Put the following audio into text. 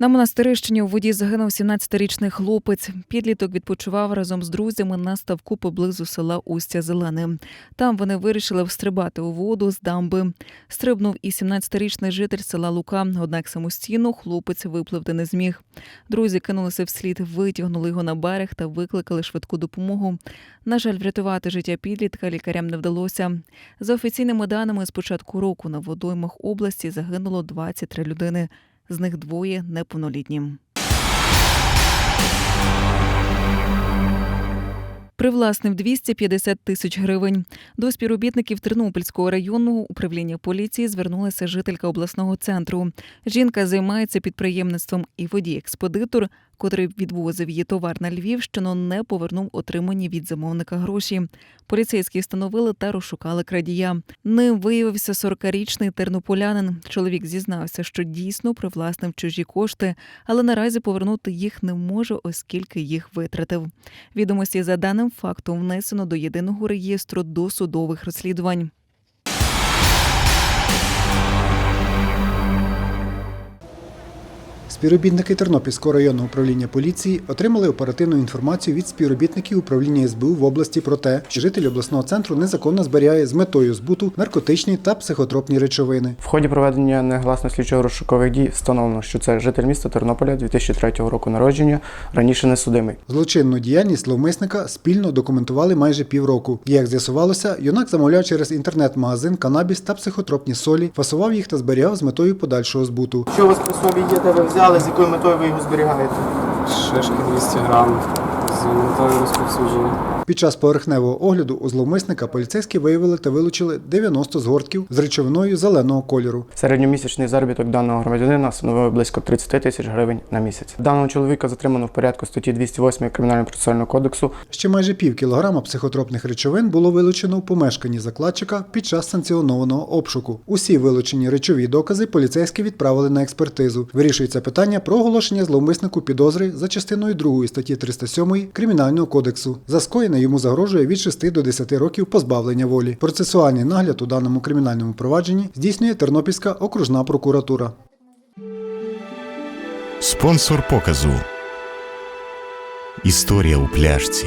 На монастирищині у воді загинув 17-річний хлопець. Підліток відпочивав разом з друзями на ставку поблизу села Устя Зелене. Там вони вирішили встрибати у воду з дамби. Стрибнув і 17-річний житель села Лука. Однак самостійно хлопець випливти не зміг. Друзі кинулися вслід, витягнули його на берег та викликали швидку допомогу. На жаль, врятувати життя підлітка лікарям не вдалося. За офіційними даними, з початку року на водоймах області загинуло 23 людини з них двоє неповнолітні. Привласнив 250 тисяч гривень. До співробітників Тернопільського районного управління поліції звернулася жителька обласного центру. Жінка займається підприємництвом і водій-експедитор, котрий відвозив її товар на Львівщину, не повернув отримані від замовника гроші. Поліцейські встановили та розшукали крадія. Ним виявився 40-річний тернополянин. Чоловік зізнався, що дійсно привласнив чужі кошти, але наразі повернути їх не може, оскільки їх витратив. Відомості за даним фактом внесено до єдиного реєстру досудових розслідувань. Співробітники Тернопільського районного управління поліції отримали оперативну інформацію від співробітників управління СБУ в області про те, що житель обласного центру незаконно зберігає з метою збуту наркотичні та психотропні речовини. В ході проведення негласно слідчого розшукових дій встановлено, що це житель міста Тернополя 2003 року народження, раніше не судимий. Злочинну діяльність зловмисника спільно документували майже півроку. Як з'ясувалося, юнак замовляв через інтернет-магазин канабіс та психотропні солі, фасував їх та зберігав з метою подальшого збуту. Що у вас при собі є, де ви взяли, з якою метою ви його зберігаєте? Шишки 200 грам з метою розповсюдження. Під час поверхневого огляду у зловмисника поліцейські виявили та вилучили 90 згортків з речовиною зеленого кольору. Середньомісячний заробіток даного громадянина становив близько 30 тисяч гривень на місяць. Даного чоловіка затримано в порядку статті 208 Кримінального процесуального кодексу. Ще майже пів кілограма психотропних речовин було вилучено в помешканні закладчика під час санкціонованого обшуку. Усі вилучені речові докази поліцейські відправили на експертизу. Вирішується питання про оголошення зловмиснику підозри за частиною 2 статті 307 Кримінального кодексу. За скоєне йому загрожує від 6 до 10 років позбавлення волі. Процесуальний нагляд у даному кримінальному провадженні здійснює Тернопільська окружна прокуратура. Спонсор показу. Історія у пляшці.